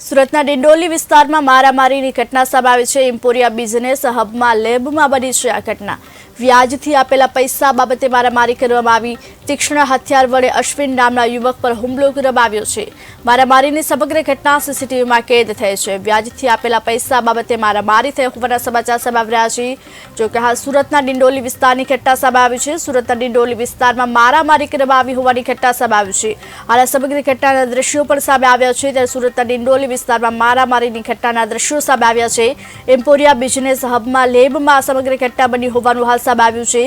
સુરતના ડિંડોલી વિસ્તારમાં મારામારીની ઘટના સામે છે. ઇમ્પોરિયા બિઝનેસ હબમાં લેબમાં બની છે આ ઘટના. વ્યાજથી આપેલા પૈસા બાબતે મારામારી કરવામાં આવી. તીક્ષ્ણ હથિયાર વડે અશ્વિન નામના યુવક પર હુમલો કરવામાં આવ્યો છે. મારામારીની સમગ્ર ઘટના સીસીટીવીમાં કેદ થઈ છે. વ્યાજથી આપેલા પૈસા બાબતે મારામારી થઈ હોવાના સમાચાર સામે આવ્યા છે. જોકે હાલ સુરતના ડિંડોલી વિસ્તારની ઘટના સામે આવી છે. સુરતના ડિંડોલી વિસ્તારમાં મારામારી કરવામાં આવી હોવાની ઘટના સામે આવી છે. હાલ સમગ્ર ઘટનાના દ્રશ્યો પણ સામે આવ્યા છે. ત્યારે સુરતના ડિંડોલી વિસ્તારમાં મારામારીની ઘટનાના દ્રશ્યો સામે આવ્યા છે. એમ્પોરિયા બિઝનેસ હબમાં લેબમાં સમગ્ર ઘટના બની હોવાનું હાલ સામે આવ્યું છે.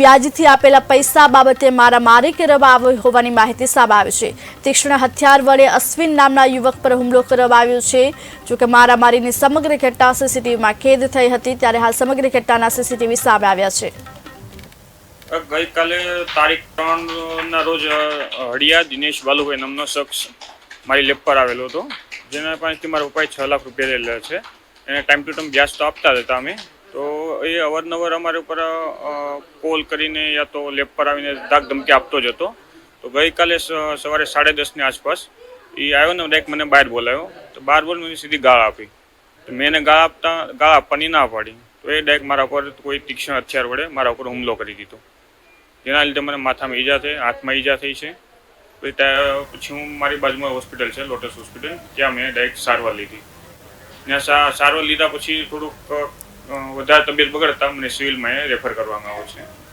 વ્યાજથી આપેલા પૈસા બાબતે મારામારી કરવા આવી હોવાની માહિતી સામે આવી છે. તીક્ષ્ણ હથિયાર વડે અશ્વિન નામના યુવક પર હુમલો કરવામાં આવ્યો છે. જોકે મારામારીની સમગ્ર ઘટના સીસીટીવીમાં કેદ થઈ હતી, ત્યારે હાલ સમગ્ર ઘટનાના સીસીટીવી સામે આવ્યા છે. ગઈકાલે તારીખ ત્રણ ના રોજ હળિયા દિનેશ બાલુભાઈ નામનો શખ્સ મારી લેબ પર આવેલો હતો. જેના પાસેથી મારા પપ્પાએ છ લાખ રૂપિયા લેલા છે. એને ટાઈમ ટુ ટાઈમ વ્યાજ તો આપતા હતા અમે. તો એ અવારનવાર અમારા ઉપર કોલ કરીને યા તો લેબ પર આવીને ધાક ધમકી આપતો જ હતો. તો ગઈકાલે સવારે સાડા દસની આસપાસ એ આવ્યો ને ડાયરેક્ટ મને બહાર બોલાવ્યો તો બહાર બોલ મને સીધી ગાળ આપી. તો મેં એને ગાળ આપતા, ગાળ આપવાની ના પાડી. તો એ ડાયરેક્ટ મારા ઉપર કોઈ તીક્ષ્ણ હથિયાર વડે મારા ઉપર હુમલો કરી દીધો. જેના લીધે મને માથામાં ઈજા થઈ, હાથમાં ઈજા થઈ છે. પછી હું મારી બાજુમાં હોસ્પિટલ છે, લોટસ હોસ્પિટલ, ત્યાં મેં ડાયરેક્ટ સારવાર લીધી. ત્યાં સારવાર લીધા પછી થોડુંક વધારે તબિયત બગડતા મને સિવિલમાં રેફર કરવામાં આવે છે.